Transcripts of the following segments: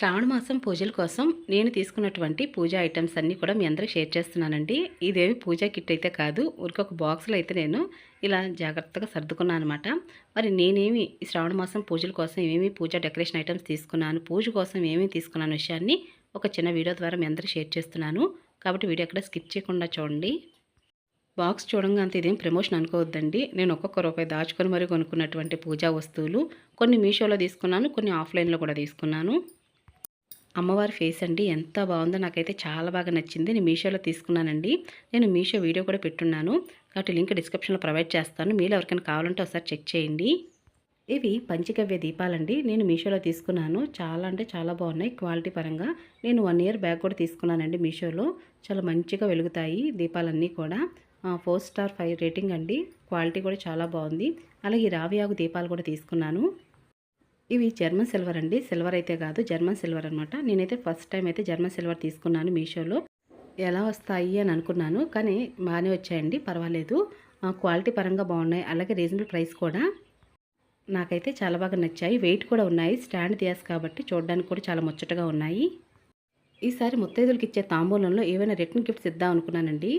శ్రావణ మాసం పూజల కోసం నేను తీసుకున్నటువంటి పూజ ఐటమ్స్ అన్నీ కూడా మీ అందరికి షేర్ చేస్తున్నానండి. ఇదేమి పూజా కిట్ అయితే కాదు ఊరికొక బాక్స్లో అయితే నేను ఇలా జాగ్రత్తగా సర్దుకున్నాను అనమాట మరి నేనేమి ఈ శ్రావణ మాసం పూజల కోసం ఏమేమి పూజ డెకరేషన్ ఐటమ్స్ తీసుకున్నాను పూజ కోసం ఏమేమి తీసుకున్నాను విషయాన్ని ఒక చిన్న వీడియో ద్వారా మీ అందరికి షేర్ చేస్తున్నాను. కాబట్టి వీడియో ఎక్కడ స్కిప్ చేయకుండా చూడండి. బాక్స్ చూడంగా అంత ఇదేం ప్రమోషన్ అనుకోవద్దండి. నేను ఒక్కొక్క రూపాయి దాచుకొని మరీ కొనుక్కున్నటువంటి పూజా వస్తువులు. కొన్ని మీషోలో తీసుకున్నాను కొన్ని ఆఫ్లైన్లో కూడా తీసుకున్నాను. అమ్మవారి ఫేస్ అండి ఎంత బాగుందో నాకైతే చాలా బాగా నచ్చింది. నేను మీషోలో తీసుకున్నానండి. నేను మీషో వీడియో కూడా పెట్టున్నాను. కాబట్టి లింక్ డిస్క్రిప్షన్లో ప్రొవైడ్ చేస్తాను. మీరు ఎవరికైనా కావాలంటే ఒకసారి చెక్ చేయండి. ఇవి పంచగవ్య దీపాలండి. నేను మీషోలో తీసుకున్నాను. చాలా అంటే చాలా బాగున్నాయి క్వాలిటీ పరంగా. నేను వన్ ఇయర్ బ్యాగ్ కూడా తీసుకున్నానండి మీషోలో. చాలా మంచిగా వెలుగుతాయి దీపాలన్నీ కూడా. ఫోర్ స్టార్ ఫైవ్ రేటింగ్ అండి. క్వాలిటీ కూడా చాలా బాగుంది. అలాగే రావి ఆకు దీపాలు కూడా తీసుకున్నాను. ఇవి జర్మన్ సిల్వర్ అండి. సిల్వర్ అయితే కాదు జర్మన్ సిల్వర్ అనమాట నేనైతే ఫస్ట్ టైం అయితే జర్మన్ సిల్వర్ తీసుకున్నాను మీషోలో. ఎలా వస్తాయి అని అనుకున్నాను కానీ బాగానే వచ్చాయండి పర్వాలేదు. క్వాలిటీ పరంగా బాగున్నాయి అలాగే రీజనబుల్ ప్రైస్ కూడా. నాకైతే చాలా బాగా నచ్చాయి. వెయిట్ కూడా ఉన్నాయి స్టాండ్ తీయాస్ కాబట్టి చూడడానికి కూడా చాలా ముచ్చటగా ఉన్నాయి. ఈసారి ముత్తైదులకి ఇచ్చే తాంబూలంలో ఏవైనా రిటర్న్ గిఫ్ట్స్ ఇద్దాం అనుకున్నానండి.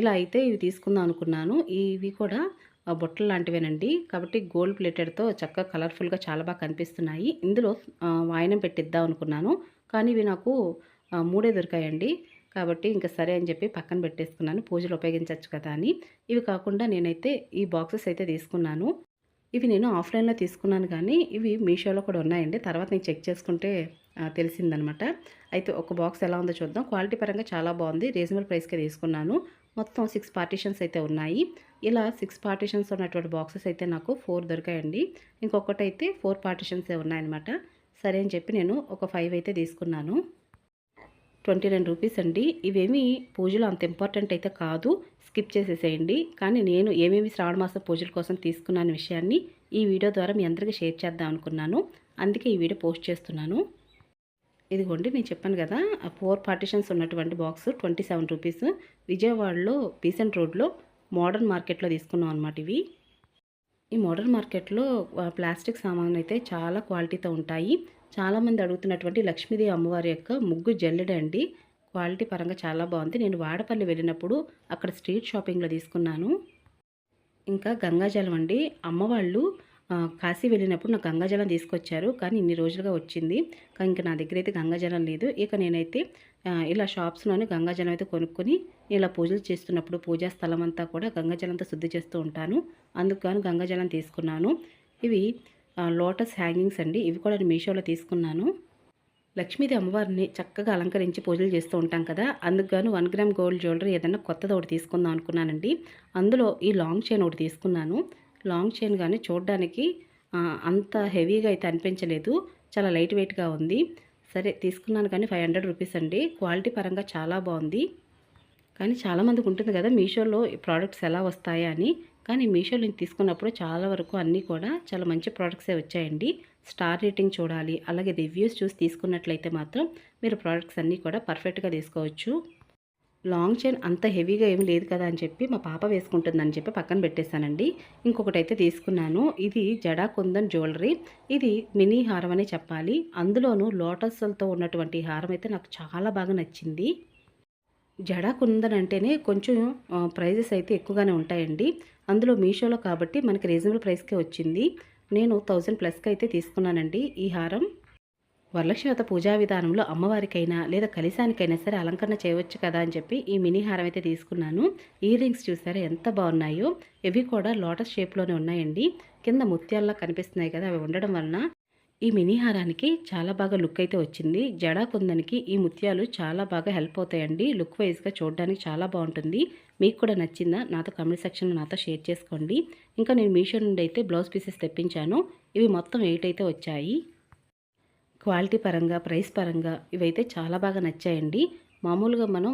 ఇలా అయితే ఇవి తీసుకుందాం అనుకున్నాను. ఇవి కూడా బుట్టలు లాంటివేనండి. కాబట్టి గోల్డ్ ప్లేటెడ్తో చక్కగా కలర్ఫుల్గా చాలా బాగా కనిపిస్తున్నాయి. ఇందులో వాయనం పెట్టిద్దాం అనుకున్నాను. కానీ ఇవి నాకు మూడే దొరికాయండి. కాబట్టి ఇంకా సరే అని చెప్పి పక్కన పెట్టేసుకున్నాను. పూజలు ఉపయోగించవచ్చు కదా అని. ఇవి కాకుండా నేనైతే ఈ బాక్సెస్ అయితే తీసుకున్నాను. ఇవి నేను ఆఫ్లైన్లో తీసుకున్నాను కానీ ఇవి మీషోలో కూడా ఉన్నాయండి. తర్వాత నేను చెక్ చేసుకుంటే తెలిసిందనమాట. అయితే ఒక బాక్స్ ఎలా ఉందో చూద్దాం. క్వాలిటీ పరంగా చాలా బాగుంది. రీజనబుల్ ప్రైస్కే తీసుకున్నాను. మొత్తం సిక్స్ పార్టీషన్స్ అయితే ఉన్నాయి. ఇలా సిక్స్ పార్టీషన్స్ ఉన్నటువంటి బాక్సెస్ అయితే నాకు ఫోర్ దొరికాయండి. ఇంకొకటైతే ఫోర్ పార్టీషన్సే ఉన్నాయన్నమాట. సరే అని చెప్పి నేను ఒక ఫైవ్ అయితే తీసుకున్నాను. ట్వంటీ నైన్ రూపీస్ అండి. ఇవేమి పూజలు అంత ఇంపార్టెంట్ అయితే కాదు. స్కిప్ చేసేసేయండి. కానీ నేను ఏమేమి శ్రావణ మాసం పూజల కోసం తీసుకున్నాను విషయాన్ని ఈ వీడియో ద్వారా మీ అందరికీ షేర్ చేద్దాం అనుకున్నాను. అందుకే ఈ వీడియో పోస్ట్ చేస్తున్నాను. ఇదిగోండి నేను చెప్పాను కదా ఫోర్ పార్టిషన్స్ ఉన్నటువంటి బాక్స్ ట్వంటీ సెవెన్ రూపీస్. విజయవాడలో పీసెంట్ రోడ్లో మోడర్న్ మార్కెట్లో తీసుకున్నాం అనమాట ఇవి. ఈ మోడర్న్ మార్కెట్లో ప్లాస్టిక్ సామాన్లు అయితే చాలా క్వాలిటీతో ఉంటాయి. చాలామంది అడుగుతున్నటువంటి లక్ష్మీదేవి అమ్మవారి యొక్క ముగ్గు జల్లెడ అండి. క్వాలిటీ పరంగా చాలా బాగుంది. నేను వాడపల్లి వెళ్ళినప్పుడు అక్కడ స్ట్రీట్ షాపింగ్లో తీసుకున్నాను. ఇంకా గంగాజలం అండి. అమ్మవాళ్ళు కాశీ వెళ్ళినప్పుడు నాకు గంగాజలం తీసుకొచ్చారు. కానీ ఇన్ని రోజులుగా వచ్చింది. కానీ ఇంకా నా దగ్గర అయితే గంగాజలం లేదు. ఇక నేనైతే ఇలా షాప్స్లోనే గంగాజలం అయితే కొనుక్కొని ఇలా పూజలు చేస్తున్నప్పుడు పూజా స్థలం అంతా కూడా గంగాజలంతో శుద్ధి చేస్తూ ఉంటాను. అందుకు గంగాజలం తీసుకున్నాను. ఇవి లోటస్ హ్యాంగింగ్స్ అండి. ఇవి కూడా నేను మీషోలో తీసుకున్నాను. లక్ష్మీదేవి అమ్మవారిని చక్కగా అలంకరించి పూజలు చేస్తూ ఉంటాం కదా. అందుకు గాను వన్ గ్రామ్ గోల్డ్ జ్యువెలరీ ఏదైనా కొత్తది ఒకటి తీసుకుందాం అనుకున్నానండి. అందులో ఈ లాంగ్ చైన్ ఒకటి తీసుకున్నాను. లాంగ్ చైన్ కానీ చూడడానికి అంత హెవీగా అయితే అనిపించలేదు. చాలా లైట్ వెయిట్గా ఉంది. సరే తీసుకున్నాను కానీ ఫైవ్ హండ్రెడ్ రూపీస్ అండి. క్వాలిటీ పరంగా చాలా బాగుంది. కానీ చాలామందికి ఉంటుంది కదా మీషోలో ప్రోడక్ట్స్ ఎలా వస్తాయా అని. కానీ మీషోలో నేను తీసుకున్నప్పుడు చాలా వరకు అన్నీ కూడా చాలా మంచి ప్రోడక్ట్సే వచ్చాయండి. స్టార్ రేటింగ్ చూడాలి అలాగే రివ్యూస్ చూసి తీసుకున్నట్లయితే మాత్రం మీరు ప్రోడక్ట్స్ అన్నీ కూడా పర్ఫెక్ట్గా తీసుకోవచ్చు. లాంగ్ చైన్ అంత హెవీగా ఏమి లేదు కదా అని చెప్పి మా పాప వేసుకుంటుందని చెప్పి పక్కన పెట్టేశానండి. ఇంకొకటి అయితే తీసుకున్నాను. ఇది జడా కుందన్ జ్యువెలరీ. ఇది మినీ హారం అనే చెప్పాలి. అందులోనూ లోటస్లతో ఉన్నటువంటి హారం అయితే నాకు చాలా బాగా నచ్చింది. జడా కుందన్ అంటేనే కొంచెం ప్రైజెస్ అయితే ఎక్కువగానే ఉంటాయండి. అందులో మీషోలో కాబట్టి మనకి రీజనబుల్ ప్రైస్కే వచ్చింది. నేను థౌజండ్ ప్లస్కి అయితే తీసుకున్నానండి ఈ హారం. వరలక్ష్మి పూజా విధానంలో అమ్మవారికైనా లేదా కలిశానికైనా సరే అలంకరణ చేయవచ్చు కదా అని చెప్పి ఈ మినీ హారం అయితే తీసుకున్నాను. ఇయర్ రింగ్స్ చూసారా ఎంత బాగున్నాయో. ఇవి కూడా లోటస్ షేప్లోనే ఉన్నాయండి. కింద ముత్యాల్లా కనిపిస్తున్నాయి కదా అవి ఉండడం వలన. ఈ మినీ హారానికి చాలా బాగా లుక్ అయితే వచ్చింది. జడా కుందనికి ఈ ముత్యాలు చాలా బాగా హెల్ప్ అవుతాయండి. లుక్ వైజ్గా చూడడానికి చాలా బాగుంటుంది. మీకు కూడా నచ్చిందా నాతో కమెంట్ సెక్షన్లో నాతో షేర్ చేసుకోండి. ఇంకా నేను మీషో నుండి అయితే బ్లౌజ్ పీసెస్ తెప్పించాను. ఇవి మొత్తం ఎయిట్ అయితే వచ్చాయి. క్వాలిటీ పరంగా ప్రైస్ పరంగా ఇవైతే చాలా బాగా నచ్చాయండి. మామూలుగా మనం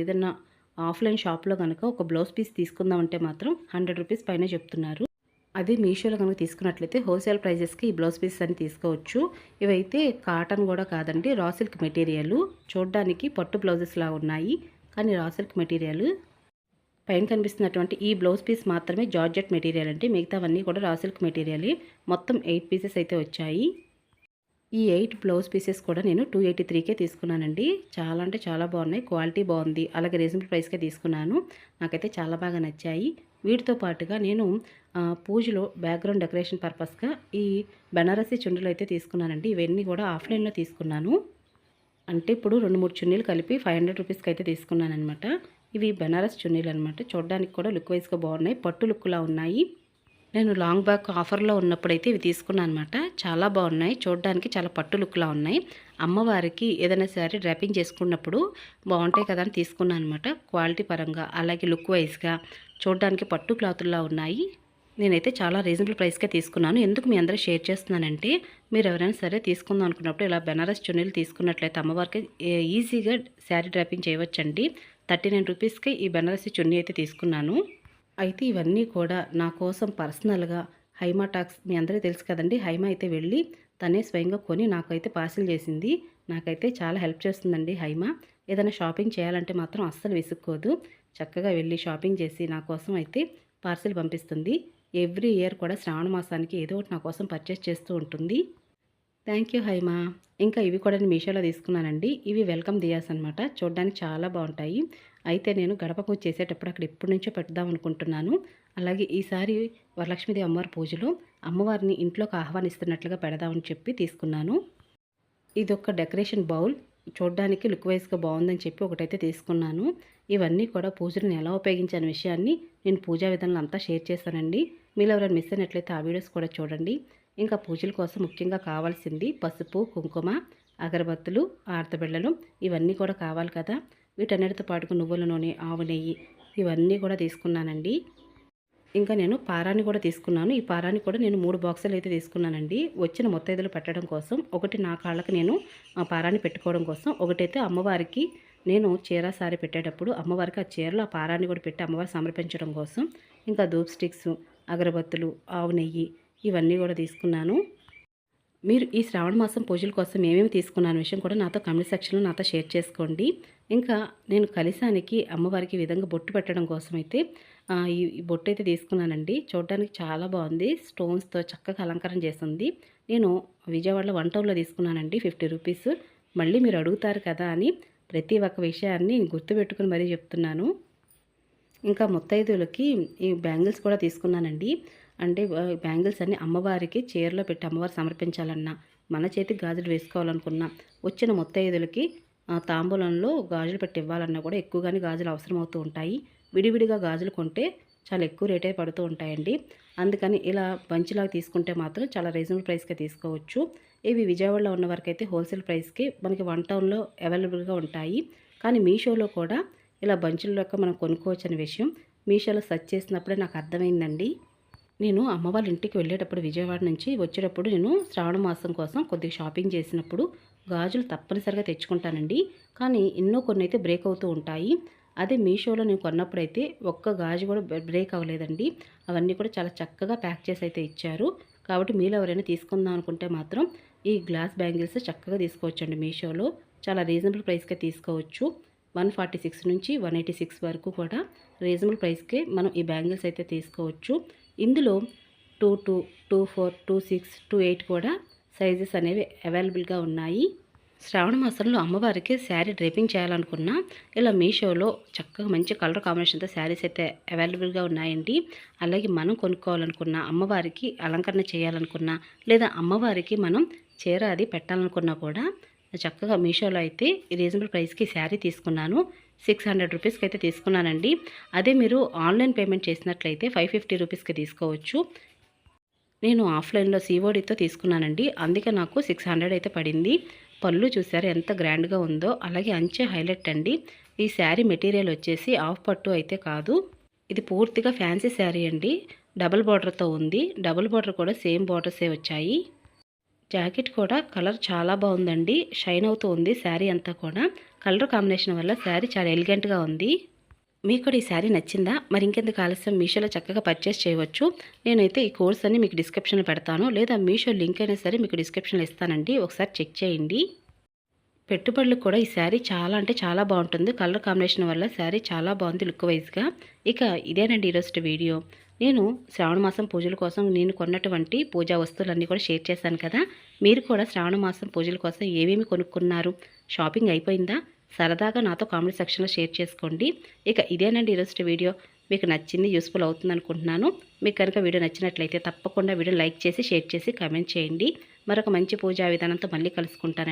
ఏదన్నా ఆఫ్లైన్ షాప్లో కనుక ఒక బ్లౌజ్ పీస్ తీసుకుందామంటే మాత్రం హండ్రెడ్ రూపీస్ పైన చెప్తున్నారు. అదే మీషోలో కనుక తీసుకున్నట్లయితే హోల్సేల్ ప్రైజెస్కి ఈ బ్లౌజ్ పీస్ అని తీసుకోవచ్చు. ఇవైతే కాటన్ కూడా కాదండి రా సిల్క్ మెటీరియల్. చూడడానికి పట్టు బ్లౌజెస్లా ఉన్నాయి కానీ రా సిల్క్ మెటీరియల్. పైన కనిపిస్తున్నటువంటి ఈ బ్లౌజ్ పీస్ మాత్రమే జార్జెట్ మెటీరియల్ అంటే మిగతావన్నీ కూడా రా సిల్క్ మెటీరియల్. మొత్తం ఎయిట్ పీసెస్ అయితే వచ్చాయి. ఈ ఎయిట్ బ్లౌజ్ పీసెస్ కూడా నేను టూ ఎయిటీ త్రీకే తీసుకున్నానండి. చాలా అంటే చాలా బాగున్నాయి. క్వాలిటీ బాగుంది. అలాగే రీజనబుల్ ప్రైస్కే తీసుకున్నాను. నాకైతే చాలా బాగా నచ్చాయి. వీటితో పాటుగా నేను పూజలో బ్యాక్గ్రౌండ్ డెకరేషన్ పర్పస్గా ఈ బెనారసీ చుండలు అయితే తీసుకున్నానండి. ఇవన్నీ కూడా ఆఫ్లైన్లో తీసుకున్నాను. అంటే ఇప్పుడు రెండు మూడు చున్నీలు కలిపి ఫైవ్ హండ్రెడ్ రూపీస్కి అయితే తీసుకున్నాను అనమాట ఇవి బెనారస్ చున్నీలు అనమాట చూడడానికి కూడా లుక్ వైజ్గా బాగున్నాయి. పట్టు లుక్లా ఉన్నాయి. నేను లాంగ్ బ్యాక్ ఆఫర్లో ఉన్నప్పుడైతే ఇవి తీసుకున్నాను అనమాట చాలా బాగున్నాయి. చూడడానికి చాలా పట్టు లుక్లా ఉన్నాయి. అమ్మవారికి ఏదైనా శారీ డ్రాపింగ్ చేసుకున్నప్పుడు బాగుంటాయి కదా అని తీసుకున్నాను అనమాట క్వాలిటీ పరంగా అలాగే లుక్ వైజ్గా చూడడానికి పట్టు క్లాతుల్లా ఉన్నాయి. నేనైతే చాలా రీజనబుల్ ప్రైస్కే తీసుకున్నాను. ఎందుకు మీ అందరూ షేర్ చేస్తున్నానంటే మీరు ఎవరైనా సరే తీసుకుందాం అనుకున్నప్పుడు ఇలా బెనారస్ చున్నీలు తీసుకున్నట్లయితే అమ్మవారికి ఈజీగా శారీ డ్రాపింగ్ చేయవచ్చండి. థర్టీ నైన్ రూపీస్కి ఈ బెనారసి చున్నీ అయితే తీసుకున్నాను. అయితే ఇవన్నీ కూడా నా కోసం పర్సనల్గా హైమా టాక్స్ మీ అందరికీ తెలుసు కదండి. హైమా అయితే వెళ్ళి తనే స్వయంగా కొని నాకైతే పార్సిల్ చేసింది. నాకైతే చాలా హెల్ప్ చేస్తుందండి హైమా. ఏదైనా షాపింగ్ చేయాలంటే మాత్రం అస్సలు విసుక్కోదు. చక్కగా వెళ్ళి షాపింగ్ చేసి నా కోసం అయితే పార్సిల్ పంపిస్తుంది. ఎవ్రీ ఇయర్ కూడా శ్రావణ మాసానికి ఏదో ఒకటి నా కోసం పర్చేస్ చేస్తూ ఉంటుంది. Thank you Haima. ఇంకా ఇవి కూడా నేను మీషోలో తీసుకున్నానండి. ఇవి వెల్కమ్ దియాస్ అనమాట చూడడానికి చాలా బాగుంటాయి. అయితే నేను గడప పూజ చేసేటప్పుడు అక్కడ ఎప్పటి నుంచో పెడదాం అనుకుంటున్నాను. అలాగే ఈసారి వరలక్ష్మీదేవి అమ్మవారి పూజలో అమ్మవారిని ఇంట్లోకి ఆహ్వానిస్తున్నట్లుగా పెడదామని చెప్పి తీసుకున్నాను. ఇది ఒక డెకరేషన్ బౌల్. చూడడానికి లుక్ వైజ్గా బాగుందని చెప్పి ఒకటైతే తీసుకున్నాను. ఇవన్నీ కూడా పూజలను ఎలా ఉపయోగించిన విషయాన్ని నేను పూజా విధానంలో అంతా షేర్ చేశానండి. మీరు ఎవరైనా మిస్ అయినట్లయితే ఆ వీడియోస్ కూడా చూడండి. ఇంకా పూజల కోసం ముఖ్యంగా కావాల్సింది పసుపు కుంకుమ అగరబత్తులు ఆర్తబిళ్ళలు ఇవన్నీ కూడా కావాలి కదా. వీటన్నిటితో పాటుగా నువ్వుల నూనె ఆవు నెయ్యి ఇవన్నీ కూడా తీసుకున్నానండి. ఇంకా నేను పారాన్ని కూడా తీసుకున్నాను. ఈ పారాన్ని కూడా నేను మూడు బాక్సులు అయితే తీసుకున్నానండి. వచ్చిన మొత్తైదులు పెట్టడం కోసం ఒకటి నా కాళ్ళకి నేను ఆ పారాన్ని పెట్టుకోవడం కోసం ఒకటైతే అమ్మవారికి నేను చీర సారీ పెట్టేటప్పుడు అమ్మవారికి ఆ చీరలో ఆ పారాన్ని కూడా పెట్టి అమ్మవారు సమర్పించడం కోసం ఇంకా ధూప్ స్టిక్స్ అగరబత్తులు ఆవు నెయ్యి ఇవన్నీ కూడా తీసుకున్నాను. మీరు ఈ శ్రావణ మాసం పూజల కోసం ఏమేమి తీసుకున్నాను విషయం కూడా నాతో కమెంట్ సెక్షన్లో నాతో షేర్ చేసుకోండి. ఇంకా నేను కలిసానికి అమ్మవారికి విధంగా బొట్టు పెట్టడం కోసం అయితే ఈ బొట్టు అయితే తీసుకున్నానండి. చూడడానికి చాలా బాగుంది. స్టోన్స్తో చక్కగా అలంకారం చేస్తుంది నేను విజయవాడలో వన్ టౌన్లో తీసుకున్నానండి ఫిఫ్టీ రూపీస్. మళ్ళీ మీరు అడుగుతారు కదా అని ప్రతి ఒక్క విషయాన్ని గుర్తుపెట్టుకుని మరీ చెప్తున్నాను. ఇంకా ముత్తైదులకి ఈ బ్యాంగిల్స్ కూడా తీసుకున్నానండి. అంటే బ్యాంగిల్స్ అన్ని అమ్మవారికి చీరలో పెట్టి అమ్మవారు సమర్పించాలన్నా మన చేతికి గాజులు వేసుకోవాలనుకున్నా వచ్చిన ముత్తైదులకి తాంబూలంలో గాజులు పెట్టి ఇవ్వాలన్నా కూడా ఎక్కువగానే గాజులు అవసరం అవుతూ ఉంటాయి. విడివిడిగా గాజులు కొంటే చాలా ఎక్కువ రేటే పడుతూ ఉంటాయండి. అందుకని ఇలా బంచిలాగా తీసుకుంటే మాత్రం చాలా రీజనబుల్ ప్రైస్కే తీసుకోవచ్చు. ఇవి విజయవాడలో ఉన్న వరకైతే హోల్సేల్ ప్రైస్కి మనకి వన్ టౌన్లో అవైలబుల్గా ఉంటాయి. కానీ మీషోలో కూడా ఇలా బంచుల లెక్క మనం కొనుక్కోవచ్చు అనే విషయం మీషోలో సెర్చ్ చేసినప్పుడే నాకు అర్థమైందండి. నేను అమ్మ వాళ్ళ ఇంటికి వెళ్ళేటప్పుడు విజయవాడ నుంచి వచ్చేటప్పుడు నేను శ్రావణ మాసం కోసం కొద్దిగా షాపింగ్ చేసినప్పుడు గాజులు తప్పనిసరిగా తెచ్చుకుంటానండి. కానీ ఎన్నో కొన్ని అయితే బ్రేక్ అవుతూ ఉంటాయి. అదే మీషోలో నేను కొన్నప్పుడైతే ఒక్క గాజు కూడా బ్రేక్ అవ్వలేదండి. అవన్నీ కూడా చాలా చక్కగా ప్యాక్ చేసి అయితే ఇచ్చారు. కాబట్టి మీరు ఎవరైనా తీసుకుందాం అనుకుంటే మాత్రం ఈ గ్లాస్ బ్యాంగిల్స్ చక్కగా తీసుకోవచ్చండి మీషోలో. చాలా రీజనబుల్ ప్రైస్కే తీసుకోవచ్చు. వన్ ఫార్టీ సిక్స్ నుంచి వన్ ఎయిటీ సిక్స్ వరకు కూడా రీజనబుల్ ప్రైస్కే మనం ఈ బ్యాంగిల్స్ అయితే తీసుకోవచ్చు. ఇందులో two two two four two six two eight కూడా సైజెస్ అనేవి అవైలబుల్గా ఉన్నాయి. శ్రావణ మాసంలో అమ్మవారికి శారీ డ్రేపింగ్ చేయాలనుకున్నా ఇలా మీషోలో చక్కగా మంచి కలర్ కాంబినేషన్తో శారీస్ అయితే అవైలబుల్గా ఉన్నాయండి. అలాగే మనం కొనుక్కోవాలనుకున్నా అమ్మవారికి అలంకరణ చేయాలనుకున్నా లేదా అమ్మవారికి మనం చీర అది పెట్టాలనుకున్నా కూడా చక్కగా మీషోలో అయితే రీజనబుల్ ప్రైస్కి శారీ తీసుకున్నాను. సిక్స్ హండ్రెడ్ రూపీస్కి అయితే తీసుకున్నానండి. అదే మీరు ఆన్లైన్ పేమెంట్ చేసినట్లయితే ఫైవ్ ఫిఫ్టీ రూపీస్కి తీసుకోవచ్చు. నేను ఆఫ్లైన్లో సీఓడితో తీసుకున్నానండి. అందుకే నాకు సిక్స్ హండ్రెడ్ అయితే పడింది. పళ్ళు చూసారు ఎంత గ్రాండ్గా ఉందో. అలాగే అంచే హైలైట్ అండి. ఈ శారీ మెటీరియల్ వచ్చేసి ఆఫ్ పట్టు అయితే కాదు. ఇది పూర్తిగా ఫ్యాన్సీ శారీ అండి. డబుల్ బార్డర్తో ఉంది. డబుల్ బార్డర్ కూడా సేమ్ బార్డర్సే వచ్చాయి. జాకెట్ కూడా కలర్ చాలా బాగుందండి. షైన్ అవుతూ ఉంది శారీ అంతా కూడా. కలర్ కాంబినేషన్ వల్ల శారీ చాలా ఎలిగెంట్గా ఉంది. మీకు కూడా ఈ శారీ నచ్చిందా? మరి ఇంకెందుకు ఆలస్యం? మీషోలో చక్కగా పర్చేస్ చేయవచ్చు. నేనైతే ఈ కోర్స్ అన్ని మీకు డిస్క్రిప్షన్లో పెడతాను. లేదా మీషో లింక్ అయినా సరే మీకు డిస్క్రిప్షన్లో ఇస్తానండి. ఒకసారి చెక్ చేయండి. పెట్టుబడులకు కూడా ఈ శారీ చాలా అంటే చాలా బాగుంటుంది. కలర్ కాంబినేషన్ వల్ల శారీ చాలా బాగుంది లుక్ వైజ్గా ఇక ఇదేనండి ఈరోజు వీడియో. నేను శ్రావణ మాసం పూజల కోసం నేను కొన్నటువంటి పూజా వస్తువులన్నీ కూడా షేర్ చేశాను కదా. మీరు కూడా శ్రావణ మాసం పూజల కోసం ఏమేమి కొనుక్కున్నారు? షాపింగ్ అయిపోయిందా? సరదాగా నాతో కామెంట్ సెక్షన్లో షేర్ చేసుకోండి. ఇక ఇదేనండి ఈరోజు వీడియో. మీకు నచ్చింది యూస్ఫుల్ అవుతుంది అనుకుంటున్నాను. మీకు కనుక వీడియో నచ్చినట్లయితే తప్పకుండా వీడియో లైక్ చేసి షేర్ చేసి కామెంట్ చేయండి. మరొక మంచి పూజా విధానంతో మళ్ళీ కలుసుకుంటానండి.